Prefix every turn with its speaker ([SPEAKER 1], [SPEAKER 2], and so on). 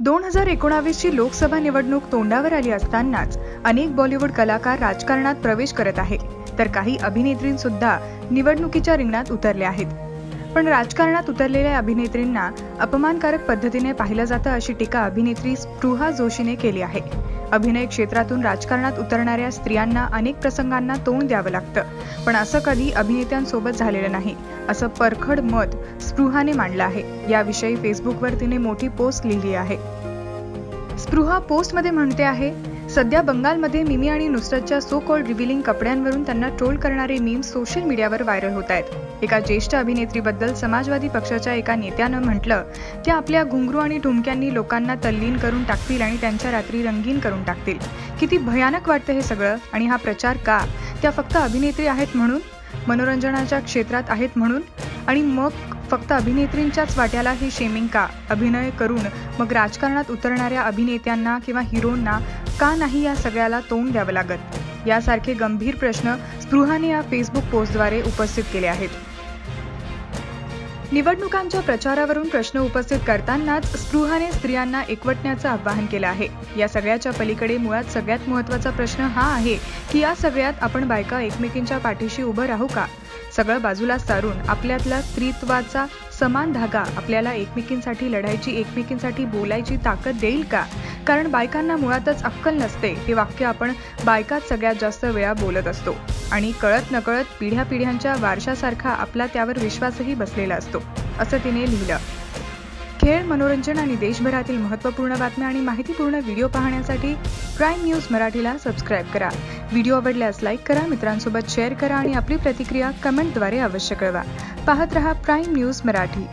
[SPEAKER 1] दोन हजार एकोणावीसची लोकसभा निवडणूक तोंडावर आली असतानाच अनेक बॉलिवूड कलाकार राजकारणात प्रवेश करत आहे तर काही अभिनेत्रींसुद्धा निवडणुकीच्या रिंगणात उतरल्या आहेत. पण राजकारणात उतरलेल्या अभिनेत्रींना अपमानकारक पद्धतीने पाहिलं जातं अशी टीका अभिनेत्री स्पृहा जोशीने केली आहे. अभिनय क्षेत्रातून राजकारणात उतरणाऱ्या स्त्रियांना अनेक प्रसंगांना तोंड द्यावं लागतं. पण असं कधी अभिनेत्यांसोबत झालेलं नाही असं परखड मत स्पृहाने मांडलं आहे. याविषयी फेसबुकवर तिने मोठी पोस्ट लिहिली आहे. स्पृहा पोस्टमध्ये म्हणते आहे सध्या बंगालमध्ये मिमी आणि नुसरतच्या सो कॉल्ड रिव्हिलिंग कपड्यांवरून त्यांना ट्रोल करणारे मीम सोशल मीडियावर व्हायरल होत आहेत. एका ज्येष्ठ अभिनेत्रीबद्दल समाजवादी पक्षाच्या एका नेत्यानं म्हटलं की आपल्या घुंगरू आणि ठुमक्यांनी लोकांना तल्लीन करून टाकतील आणि त्यांच्या रात्री रंगीन करून टाकतील. किती भयानक वाटतं हे सगळं आणि हा प्रचार का? त्या फक्त अभिनेत्री आहेत म्हणून? मनोरंजनाच्या क्षेत्रात आहेत म्हणून? आणि मग फक्त अभिनेत्रींच्याच वाट्याला हे शेमिंग का? अभिनय करून मग राजकारणात उतरणाऱ्या अभिनेत्यांना किंवा हिरोंना का नाही या सगळ्याला तोंड द्यावं लागत? यासारखे गंभीर प्रश्न स्पृहाने या फेसबुक पोस्टद्वारे उपस्थित केले आहेत. निवडणुकांच्या प्रचारावरून प्रश्न उपस्थित करतानाच स्पृहाने स्त्रियांना एकवटण्याचं आवाहन केलं आहे. या सगळ्याच्या पलीकडे मुळात सगळ्यात महत्त्वाचा प्रश्न हा आहे की या सगळ्यात आपण बायका एकमेकींच्या पाठीशी उभं राहू का? सगळं बाजूला सारून आपल्यातला स्त्रीत्वाचा समान धागा आपल्याला एकमेकींसाठी लढायची एकमेकींसाठी बोलायची ताकद देईल का? कारण बायकांना मुळातच अक्कल नसते हे वाक्य आपण बायकात सगळ्यात जास्त वेळा बोलत असतो. आणि कळत नकळत पिढ्या पिढ्यांच्या वारशासारखा आपला त्यावर विश्वासही बसलेला असतो असं तिने लिहिलं. खेळ मनोरंजन आणि देशभरातील महत्त्वपूर्ण बातम्या आणि माहितीपूर्ण व्हिडिओ पाहण्यासाठी प्राईम न्यूज मराठीला सबस्क्राईब करा. व्हिडिओ आवडल्यास लाईक करा मित्रांसोबत शेअर करा आणि आपली प्रतिक्रिया कमेंटद्वारे अवश्य कळवा. पाहत रहा प्राईम न्यूज मराठी.